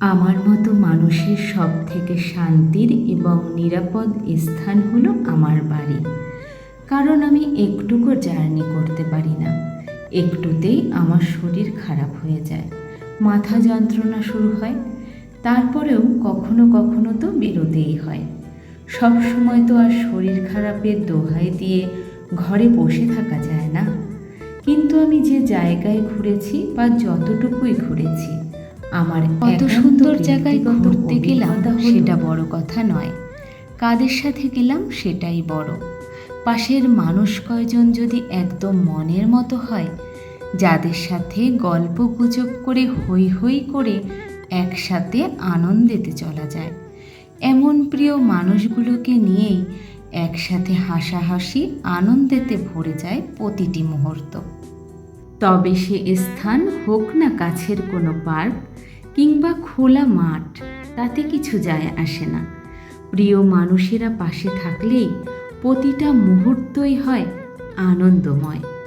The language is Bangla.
আমার মতো মানুষের সব থেকে শান্তির এবং নিরাপদ স্থান হলো আমার বাড়ি। কারণ আমি একটুকু জার্নি করতে পারি না। একটুতেই আমার শরীর খারাপ হয়ে যায়। মাথা যন্ত্রণা শুরু হয়। তারপরেও কখনো কখনো তো বেরোতেই হয়। সব সময় তো আর শরীর খারাপের দোহাই দিয়ে ঘরে বসে থাকা যায় না। কিন্তু আমি যে জায়গায় ঘুরেছি বা যতটুকুই ঘুরেছি আমার কত একান্ত সুন্দর জায়গায় ঘুরতে গেলাম সেটা বড় কথা নয়। কাদের সাথে গেলাম সেটাই বড়। পাশের মানুষ কয়জন যদি একদম মনের মতো হয় যাদের সাথে গল্প গুজব করে হই হই করে একসাথে আনন্দেতে চলা যায় এমন প্রিয় মানুষগুলোকে নিয়েই একসাথে হাসাহাসি আনন্দেতে ভরে যায় প্রতিটি মুহূর্ত। তবে সে স্থান হোক না কাছের কোনো পার্ক কিংবা খোলা মাঠ, তাতে কিছু যায় আসে না। প্রিয় মানুষেরা পাশে থাকলেই প্রতিটা মুহূর্তই হয় আনন্দময়।